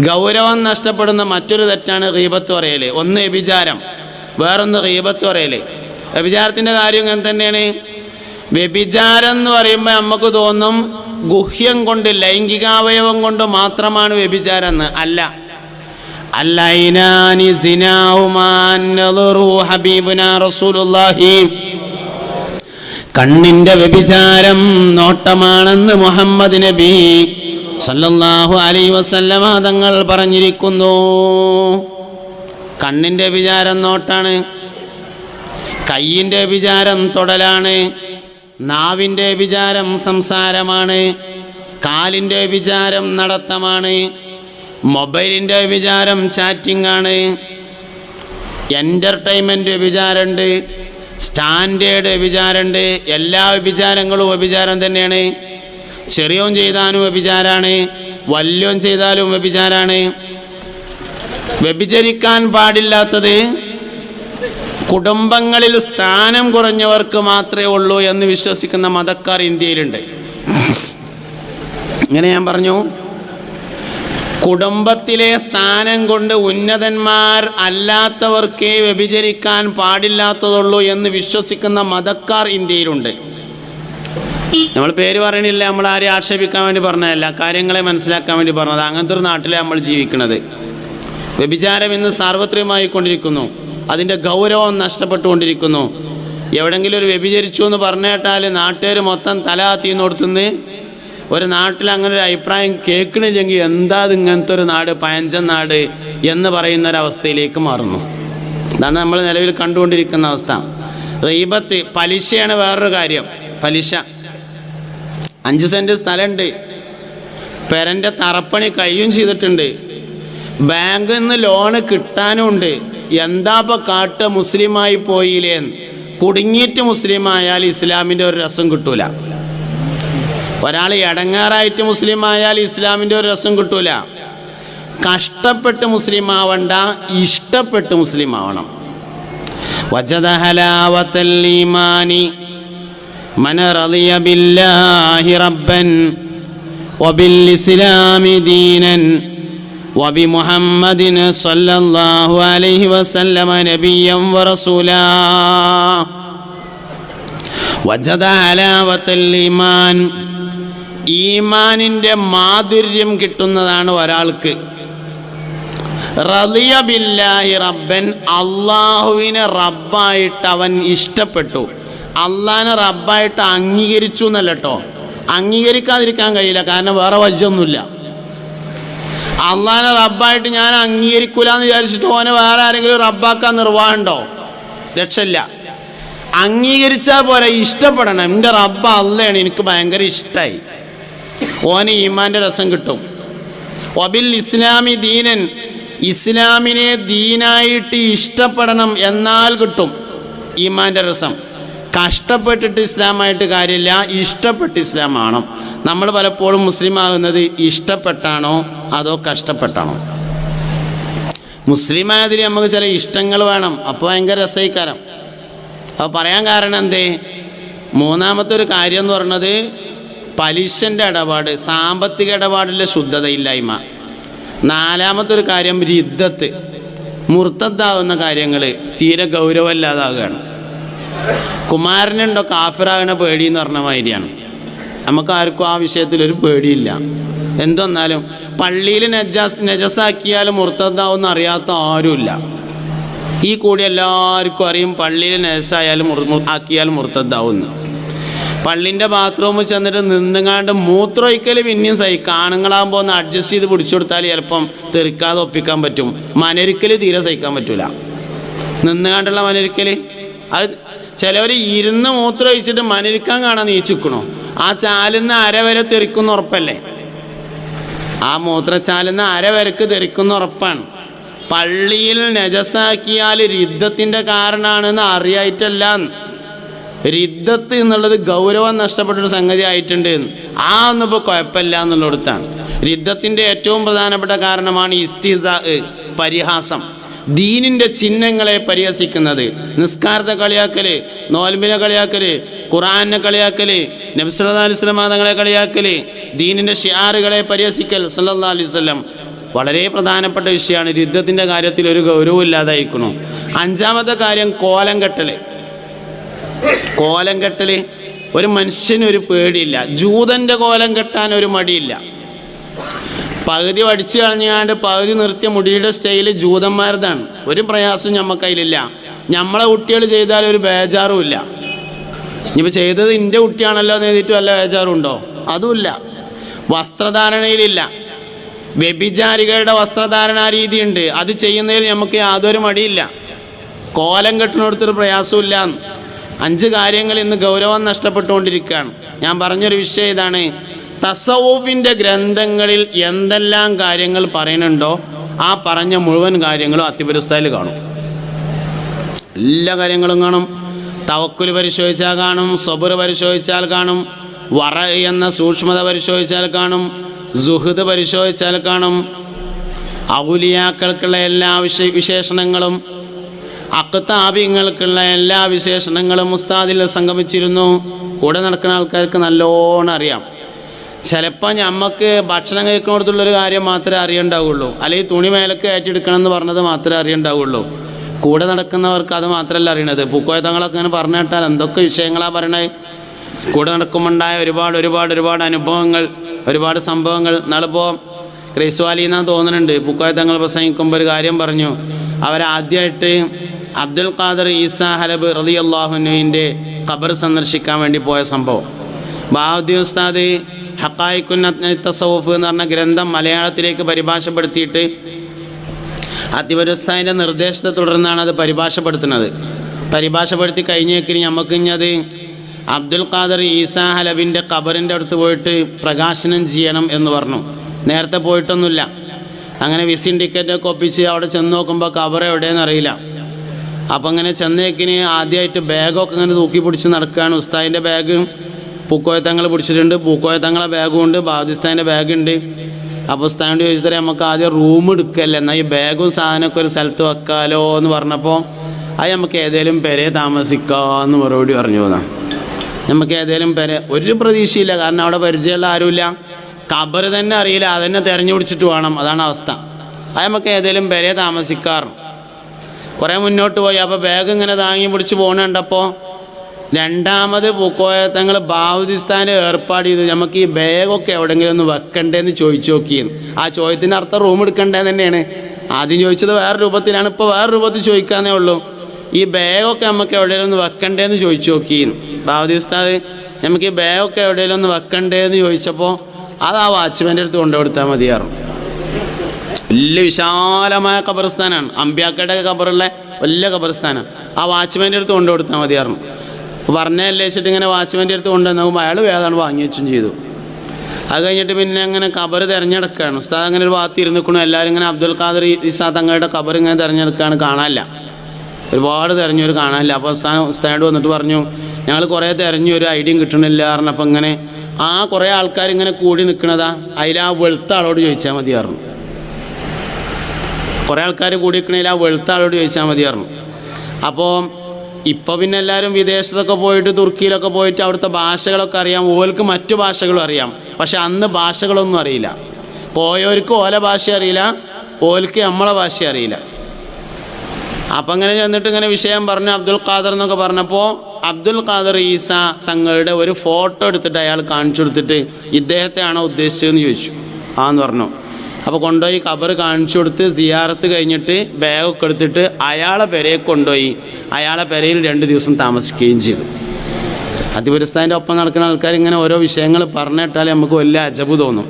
ഗൗരവം നഷ്ടപ്പെടുന്ന മറ്റൊരു തെറ്റാണ് ഗീബത്ത് പറയൽ ഒന്ന് വ്യഭിചാരം. വേറൊന്ന് ഗീബത്ത് പറയൽ വ്യഭിചാരത്തിന്റെ കാര്യം എങ്ങനെ തന്നെയാണ്. വ്യഭിചാരം എന്ന് പറയുമ്പോൾ നമുക്ക് തോന്നും ഗുഹ്യം കൊണ്ട് ലൈംഗികാവയവം കൊണ്ട് മാത്രമാണ് വ്യഭിചാരം എന്ന്. അല്ല. കണ്ണിന്റെ വ്യഭിചാരം നോട്ടമാണെന്ന് മുഹമ്മദ് നബി. സല്ലല്ലാഹു അലൈ വസല്ലമ തങ്ങൾ പറഞ്ഞിരിക്കുന്നു. കണ്ണിന്റെ വിചാരം നോട്ടാണ്. കയ്യിന്റെ വിചാരം തൊടലാണ്. നാവിന്റെ വിചാരം സംസാരമാണ്. കാലിന്റെ വിചാരം നടത്തമാണ്. മൊബൈലിന്റെ വിചാരം ചാറ്റിംഗ് ആണ് എന്റർടൈൻമെന്റ് വിചാരമുണ്ട് സ്റ്റാൻഡേർഡ് വിചാരമുണ്ട് എല്ലാ വിചാരങ്ങളും വിചാരം തന്നെയാണ്. ചെറിയോൻ ചെയ്താലും വ്യഭിചാരാണ് വല്യോൻ ചെയ്താലും വ്യഭിചാരാണ്. വ്യഭിചരിക്കാൻ പാടില്ലാത്തത് കുടുംബങ്ങളിൽ സ്ഥാനം കുറഞ്ഞവർക്ക് മാത്രമേ ഉള്ളൂ എന്ന് വിശ്വസിക്കുന്ന മതക്കാർ ഇന്ത്യയിലുണ്ട്. ഇങ്ങനെ ഞാൻ പറഞ്ഞു കുടുംബത്തിലെ സ്ഥാനം കൊണ്ട് ഉന്നതന്മാർ അല്ലാത്തവർക്കേ വ്യഭിചരിക്കാൻ പാടില്ലാത്തതുള്ളൂ എന്ന് വിശ്വസിക്കുന്ന മതക്കാർ ഇന്ത്യയിലുണ്ട്. നമ്മൾ പേര് പറയണില്ല നമ്മൾ ആരെ ആക്ഷേപിക്കാൻ വേണ്ടി പറഞ്ഞതല്ല. കാര്യങ്ങളെ മനസ്സിലാക്കാൻ വേണ്ടി പറഞ്ഞത്. അങ്ങനത്തെ ഒരു നാട്ടിലെ നമ്മൾ ജീവിക്കുന്നത് വ്യഭിചാരം ഇന്ന് സാർവത്രികമായി കൊണ്ടിരിക്കുന്നു. അതിന്റെ ഗൗരവം നഷ്ടപ്പെട്ടുകൊണ്ടിരിക്കുന്നു. എവിടെങ്കിലും ഒരു വ്യഭിചരിച്ചു എന്ന് പറഞ്ഞേട്ടാൽ നാട്ടുകാർ മൊത്തം തല തീർന്നോടത്തുനിന്ന് ഒരു നാട്ടിൽ അങ്ങനെ ഒരു അഭിപ്രായം കേൾക്കണില്ലെങ്കിൽ എന്താ ഇങ്ങനത്തെ ഒരു നാട് പയഞ്ചൻ നാട് എന്ന് പറയുന്ന ഒരവസ്ഥയിലേക്ക് മാറുന്നു. അതാണ് നമ്മൾ നിലവിൽ കണ്ടുകൊണ്ടിരിക്കുന്ന അവസ്ഥ. റീബത്ത് പലിശയാണ് വേറൊരു കാര്യം. പലിശ. അഞ്ച് സെന്റ് സ്ഥലമുണ്ട് പെരന്റെ തറപ്പണി കയ്യും ചെയ്തിട്ടുണ്ട്. ബാങ്കിൽ നിന്ന് ലോണ് കിട്ടാനും ഉണ്ട് എന്താ ഇപ്പോൾ കാട്ട് മുസ്ലിമായി പോയില്ലേ കുടുങ്ങിയിട്ട് മുസ്ലിമായാൽ ഇസ്ലാമിന്റെ ഒരു രസം കിട്ടൂല. ഒരാൾ ഇടങ്ങാറായിട്ട് മുസ്ലിം ആയാൽ ഇസ്ലാമിന്റെ ഒരു രസം കിട്ടൂല. കഷ്ടപ്പെട്ട് മുസ്ലിം ആവണ്ട ഇഷ്ടപ്പെട്ട് മുസ്ലിം ആവണം വജദ ഹലാവത്തൽ ഈമാനി من رضي بالله ربا وبالإسلام دينا وبمحمد صلى الله عليه وسلم نبيا ورسولا وجد حلاوة الإيمان ഈമാനിൻ്റെ മാധുര്യം കിട്ടുന്നതാണ് ഒരാൾക്ക് റളിയ ബില്ലാഹി റബ്ബൻ അള്ളാഹുവിനെ റബ്ബായിട്ട് അവൻ ഇഷ്ടപ്പെട്ടു അള്ളാഹിനെ റബ്ബായിട്ട് അംഗീകരിച്ചു എന്നല്ല കേട്ടോ അംഗീകരിക്കാതിരിക്കാൻ കഴിയില്ല. കാരണം വേറെ വജ്ജൊന്നുമില്ല അള്ളാനെ റബ്ബായിട്ട് ഞാൻ അംഗീകരിക്കൂല എന്ന് വിചാരിച്ചിട്ട് ഓനെ വേറെ ആരെങ്കിലും റബ്ബാക്കാൻ നിർവാഹമുണ്ടോ രക്ഷയില്ല. അംഗീകരിച്ചാൽ പോരെ. ഇഷ്ടപ്പെടണം. എന്റെ റബ്ബ അല്ലയാണ് എനിക്ക് ഭയങ്കര ഇഷ്ടമായി ഓന് ഈമാന്റെ രസം കിട്ടും. ഒബിൽ ഇസ്ലാമി ദീനൻ ഇസ്ലാമിനെ ദീനായിട്ട് ഇഷ്ടപ്പെടണം എന്നാൽ കിട്ടും. ഈമാന്റെ രസം. കഷ്ടപ്പെട്ടിട്ട് ഇസ്ലാമായിട്ട് കാര്യമില്ല ഇഷ്ടപ്പെട്ട് ഇസ്ലാം ആവണം. നമ്മൾ പലപ്പോഴും മുസ്ലിം ആകുന്നത് ഇഷ്ടപ്പെട്ടാണോ അതോ കഷ്ടപ്പെട്ടാണോ? മുസ്ലിം ആയതിൽ നമുക്ക് ചില ഇഷ്ടങ്ങൾ വേണം. അപ്പോൾ ഭയങ്കര രസയിക്കാരം അപ്പോൾ പറയാൻ കാരണം എന്തേ? മൂന്നാമത്തെ ഒരു കാര്യം എന്ന് പറഞ്ഞത് പലിശന്റെ ഇടപാട് സാമ്പത്തിക ഇടപാടിലെ ശുദ്ധതയില്ലായ്മ. നാലാമത്തെ ഒരു കാര്യം രിദ്ധത്ത് മുർത്തത്താവുന്ന കാര്യങ്ങൾ തീരെ ഗൗരവമില്ലാതാകുകയാണ് കുമാരനുണ്ടോ കാഫിറാകണ പേടി എന്ന് പറഞ്ഞ മാതിരിയാണ്. നമുക്ക് ആർക്കും ആ വിഷയത്തിൽ ഒരു പേടിയില്ല. എന്തെന്നാലും പള്ളിയിൽ നജാസ് നജസാക്കിയാലും മുർത്തദ്ദാവെന്ന് അറിയാത്ത ആരുമില്ല. ഈ കൂടി എല്ലാവർക്കും അറിയും പള്ളിയിൽ നജസായാലും ആക്കിയാലും മുർത്തതാവുന്നു പള്ളിന്റെ ബാത്റൂമിൽ ചെന്നിട്ട് നിന്നുങ്ങാണ്ട് മൂത്രമൊഴിക്കൽ പിന്നെയും സഹിക്കാം ആണുങ്ങളാകുമ്പോൾ ഒന്ന് അഡ്ജസ്റ്റ് ചെയ്ത് പിടിച്ചു കൊടുത്താൽ ചിലപ്പം തെറിക്കാതെ ഒപ്പിക്കാൻ പറ്റും. മനരിക്കൽ തീരെ സഹിക്കാൻ പറ്റൂല. നിന്നുകാണ്ടുള്ള മനരിക്കൽ അത് ചിലവർ ഇരുന്ന് മൂത്രം ഒഴിച്ചിട്ട് മനരിക്കാൻ കാണാൻ നീച്ചിക്കണോ. ആ ചാലുന്ന അര വരെ തെറിക്കുന്ന ഉറപ്പല്ലേ? ആ മൂത്രച്ചാലുന്ന അര വരക്ക് തെറിക്കുന്ന ഉറപ്പാണ്. പള്ളിയിൽ നജസാക്കിയാൽ രിദ്ധത്തിന്റെ കാരണമാണെന്ന് അറിയായിട്ടല്ല രിദ്ധത്ത് എന്നുള്ളത് ഗൗരവം നഷ്ടപ്പെട്ടൊരു സംഗതി ആയിട്ടുണ്ട്. ആ ഒന്നും കുഴപ്പമില്ല എന്നുള്ളിടത്താണ്. രിദ്ധത്തിന്റെ ഏറ്റവും പ്രധാനപ്പെട്ട കാരണമാണ് ഇസ്തിസ പരിഹാസം. ദീനിന്റെ ചിഹ്നങ്ങളെ പരിഹസിക്കുന്നത്. നിസ്കാരത്തെ കളിയാക്കൽ നോൽമിനെ കളിയാക്കൽ ഖുറാനെ കളിയാക്കൽ നബ്സല്ലാ അലിസ്ലാം തങ്ങളെ കളിയാക്കൽ ദീനിന്റെ ഷിയാറുകളെ പരിഹസിക്കൽ സല്ലാ അലൈഹി വസല്ലം വളരെ പ്രധാനപ്പെട്ട വിഷയമാണ്. യുദ്ധത്തിന്റെ കാര്യത്തിൽ ഒരു ഗൗരവം ഇല്ലാതായിരിക്കണു അഞ്ചാമത്തെ കാര്യം കോലം കെട്ടൽ കോലം കെട്ടൽ ഒരു മനുഷ്യനൊരു പേടിയില്ല. ജൂതന്റെ കോലം കെട്ടാൻ ഒരു മടിയില്ല. പകുതി വടിച്ചു കളഞ്ഞാണ്ട് പകുതി നിർത്തിയ മുടിയുടെ സ്റ്റൈൽ ജൂതന്മാരുതാണ് ഒരു പ്രയാസം നമുക്ക് അതിലില്ല. നമ്മളെ കുട്ടികൾ ചെയ്താൽ ഒരു ബേജാറും ഇല്ല. ഇനിയിപ്പോൾ ചെയ്തത് എന്റെ കുട്ടിയാണല്ലോ എന്ന് എഴുതിയിട്ട് വല്ല ബേജാറുണ്ടോ അതുമില്ല വസ്ത്രധാരണയിലില്ല. വ്യഭിചാരികളുടെ വസ്ത്രധാരണ രീതിയുണ്ട്. അത് ചെയ്യുന്നതിൽ നമുക്ക് യാതൊരു മടിയില്ല. കോലം കെട്ടുന്നിടത്തൊരു പ്രയാസമില്ല അഞ്ച് കാര്യങ്ങൾ ഇന്ന് ഗൗരവം നഷ്ടപ്പെട്ടുകൊണ്ടിരിക്കുകയാണ്. ഞാൻ പറഞ്ഞൊരു വിഷയം ഇതാണ്. തസവൂഫിന്റെ ഗ്രന്ഥങ്ങളിൽ എന്തെല്ലാം കാര്യങ്ങൾ പറയുന്നുണ്ടോ ആ പറഞ്ഞ മുഴുവൻ കാര്യങ്ങളും അത്തിപുരസ്ഥായിൽ കാണും. എല്ലാ കാര്യങ്ങളും കാണും. തവക്കുൽ പരിശോധിച്ചാൽ കാണും സബുർ പരിശോധിച്ചാൽ കാണും വറ എന്ന സൂക്ഷ്മത പരിശോധിച്ചാൽ കാണും സുഹൃത് പരിശോധിച്ചാൽ കാണും. ഔലിയാക്കൾക്കുള്ള എല്ലാ വിശ വിശേഷണങ്ങളും അക്കത്താബിങ്ങൾക്കുള്ള എല്ലാ വിശേഷണങ്ങളും ഉസ്താദിൽ സംഗമിച്ചിരുന്നു. കൂടെ നടക്കുന്ന ആൾക്കാർക്ക് നല്ലോണം അറിയാം. ചിലപ്പോൾ ഞമ്മക്ക് ഭക്ഷണം കഴിക്കുന്നിടത്തുള്ളൊരു കാര്യം മാത്രമേ അറിയണ്ടാവുള്ളൂ. അല്ലെങ്കിൽ തുണി മേലൊക്കെ ഏറ്റെടുക്കണം എന്ന് പറഞ്ഞത് മാത്രമേ അറിയണ്ടാവുള്ളൂ. കൂടെ നടക്കുന്നവർക്ക് അത് മാത്രമല്ല അറിയണത്. പൂക്കോയതങ്ങളൊക്കെ അങ്ങനെ പറഞ്ഞു കേട്ടാൽ എന്തൊക്കെ വിഷയങ്ങളാണ് പറയണേ? കൂടെ നടക്കുമ്പോണ്ടായ ഒരുപാട് ഒരുപാട് ഒരുപാട് അനുഭവങ്ങൾ ഒരുപാട് സംഭവങ്ങൾ. നാളിപ്പോൾ ക്രൈസ്വാലി എന്നാ തോന്നുന്നുണ്ട്. പൂക്കോയത്തങ്ങൾ പ്രസംഗിക്കുമ്പോൾ ഒരു കാര്യം പറഞ്ഞു. അവരാദ്യമായിട്ട് അബ്ദുൽ ഖാദർ ഈസ ഹലബ് റലി അള്ളാഹുനുവിന്റെ ഖബർ സന്ദർശിക്കാൻ വേണ്ടി പോയ സംഭവം. ബാഹുദ്ദീൻ ഉസ്താദ് ഹക്കായിക്കുന്ന തസവുഫ് എന്ന് പറഞ്ഞ ഗ്രന്ഥം മലയാളത്തിലേക്ക് പരിഭാഷപ്പെടുത്തിയിട്ട് അതിപുരസ്ഥാന്റെ നിർദ്ദേശത്തെ തുടർന്നാണ് അത് പരിഭാഷപ്പെടുത്തുന്നത്. പരിഭാഷപ്പെടുത്തി കഴിഞ്ഞേക്കിന് നമുക്ക് ഇനി അത് അബ്ദുൽ ഖാദർ ഈസാ ഹലബിന്റെ ഖബറിന്റെ അടുത്ത് പോയിട്ട് പ്രകാശനം ചെയ്യണം എന്ന് പറഞ്ഞു. നേരത്തെ പോയിട്ടൊന്നുമില്ല. അങ്ങനെ വിസിൻ ടിക്കറ്റൊക്കെ ഒപ്പിച്ച് അവിടെ ചെന്ന് നോക്കുമ്പോൾ ഖബർ എവിടെയെന്ന് അറിയില്ല. അപ്പോൾ അങ്ങനെ ചെന്നേക്കിന് ആദ്യമായിട്ട് ബാഗൊക്കെ അങ്ങനെ തൂക്കി പിടിച്ച് നടക്കുകയാണ്. ഉസ്താദിന്റെ ബാഗ് പൂക്കോയത്തങ്ങൾ പിടിച്ചിട്ടുണ്ട്. പൂക്കോയത്തങ്ങളെ ബാഗും ഉണ്ട് ബാദിസ്ഥാന്റെ ബാഗുണ്ട്. അപ്പോൾ ഉസ്താദിനോട് ചോദിച്ചിട്ട് നമുക്ക് ആദ്യം റൂം എടുക്കല്ലേ? എന്നാൽ ഈ ബാഗും സാധനമൊക്കെ ഒരു സ്ഥലത്ത് വെക്കാലോ എന്ന് പറഞ്ഞപ്പോൾ അത് നമുക്ക് ഏതേലും പെരെ താമസിക്കാമെന്ന് മറുപടി പറഞ്ഞു പോന്നാ. നമുക്ക് ഏതെങ്കിലും പെരെ ഒരു പ്രതീക്ഷയില്ല. കാരണം അവിടെ പരിചയമുള്ള ആരുമില്ല. കബർ തന്നെ അറിയില്ല. അതന്നെ തിരഞ്ഞു പിടിച്ചിട്ട് വേണം. അതാണ് അവസ്ഥ. അത് നമുക്ക് ഏതെങ്കിലും പെരെ താമസിക്കാറുണ്ട് കുറേ മുന്നോട്ട് പോയി. അപ്പോൾ ബാഗ് ഇങ്ങനെ താങ്ങി പിടിച്ച് പോകണ കണ്ടപ്പോൾ രണ്ടാമത് പൂക്കോയത്തങ്ങൾ ബാവുദിസ്ഥാൻ ഏർപ്പാട് ചെയ്തു. നമുക്ക് ഈ ബാഗൊക്കെ എവിടെയെങ്കിലും ഒന്ന് വെക്കണ്ടേന്ന് ചോദിച്ചു നോക്കിയെന്ന് ആ ചോദ്യത്തിന് അർത്ഥം റൂം എടുക്കണ്ടേന്ന് തന്നെയാണ്. ആദ്യം ചോദിച്ചത് വേറെ രൂപത്തിലാണ് ഇപ്പോൾ വേറെ രൂപത്തിൽ ചോദിക്കാന്നേ ഉള്ളൂ. ഈ ബാഗൊക്കെ നമുക്ക് എവിടെയെങ്കിലും ഒന്ന് വെക്കണ്ടേന്ന് ചോദിച്ചു നോക്കിയെന്ന് ബാവുദിസ്ഥാൻ നമുക്ക് ഈ ബാഗൊക്കെ എവിടെയെങ്കിലും ഒന്ന് വെക്കണ്ടേന്ന് ചോദിച്ചപ്പോൾ അത് ആ വാച്ച്മാന്റെ അടുത്ത് കൊണ്ടുകൊടുത്താൽ മതിയാറും വലിയ വിശാലമായ ഖബർസ്ഥാനാണ്. അമ്പ്യാക്കയുടെ ഖബറുള്ള വലിയ ഖബർസ്ഥാനാണ്. ആ വാച്ച്മാന്റെ അടുത്ത് കൊണ്ടു കൊടുത്താൽ മതിയായിരുന്നു പറഞ്ഞല്ലേ വെച്ചിട്ട് ഇങ്ങനെ വാച്ച്മാന്റെ അടുത്ത് കൊണ്ടുവന്നപ്പോൾ അയാൾ വേദാണ് വാങ്ങി വെച്ചും ചെയ്തു. അത് കഴിഞ്ഞിട്ട് പിന്നെ അങ്ങനെ കബർ തിരഞ്ഞെടുക്കുകയാണ്. ഉസ്താദ് അങ്ങനെ ഒരു ഭാഗത്ത് ഇരുന്നിക്കണു. എല്ലാവരും ഇങ്ങനെ അബ്ദുൽ ഖാദർ ഇസാദ് തങ്ങളുടെ കബർ ഇങ്ങനെ തിരഞ്ഞെടുക്കുകയാണ് കാണാനില്ല. ഒരുപാട് തിരഞ്ഞൊരു കാണാനില്ല. അപ്പോൾ ഉസ്താദ് ഉസ്താനോട് വന്നിട്ട് പറഞ്ഞു ഞങ്ങൾ കുറേ തിരഞ്ഞു ഒരു ഐഡിയും കിട്ടണില്ല പറഞ്ഞപ്പോൾ ഇങ്ങനെ ആ കുറേ ആൾക്കാർ ഇങ്ങനെ കൂടി നിൽക്കണതാ അതിൽ ആ വെളുത്ത ആളോട് ചോദിച്ചാൽ മതി പറഞ്ഞു. കുറേ ആൾക്കാർ കൂടി നിൽക്കണതിൽ ആ വെളുത്ത ആളോട് ചോദിച്ചാൽ മതിയായിരുന്നു അപ്പോൾ ഇപ്പോൾ പിന്നെ എല്ലാവരും വിദേശത്തൊക്കെ പോയിട്ട് തുർക്കിയിലൊക്കെ പോയിട്ട് അവിടുത്തെ ഭാഷകളൊക്കെ അറിയാം. ഓൽക്ക് മറ്റു ഭാഷകളും അറിയാം. പക്ഷെ അന്ന് ഭാഷകളൊന്നും അറിയില്ല. പോയവർക്ക് ഓല ഭാഷ അറിയില്ല. ഓൽക്ക് നമ്മളെ ഭാഷ അറിയില്ല. അപ്പം അങ്ങനെ ചെന്നിട്ട് ഇങ്ങനെ വിഷയം പറഞ്ഞു അബ്ദുൽ ഖാദർ എന്നൊക്കെ പറഞ്ഞപ്പോൾ അബ്ദുൽ ഖാദർ ഈസ തങ്ങളുടെ ഒരു ഫോട്ടോ എടുത്തിട്ട് അയാൾ കാണിച്ചു കൊടുത്തിട്ട് ഇദ്ദേഹത്തെയാണോ ഉദ്ദേശിച്ചതെന്ന് ചോദിച്ചു. ആന്ന് പറഞ്ഞു. അപ്പോൾ കൊണ്ടുപോയി ഖബർ കാണിച്ചു കൊടുത്ത് സിയാറത്ത് കഴിഞ്ഞിട്ട് ബാഗൊക്കെ എടുത്തിട്ട് അയാളെ പെരയെ കൊണ്ടുപോയി. അയാളെ പെരയിൽ രണ്ട് ദിവസം താമസിക്കുകയും ചെയ്തു. അതിപുരസ്ഥാന്റെ ഒപ്പം നടക്കുന്ന ആൾക്കാർ ഇങ്ങനെ ഓരോ വിഷയങ്ങൾ പറഞ്ഞിട്ടാൽ നമുക്ക് വലിയ അജബ് തോന്നും.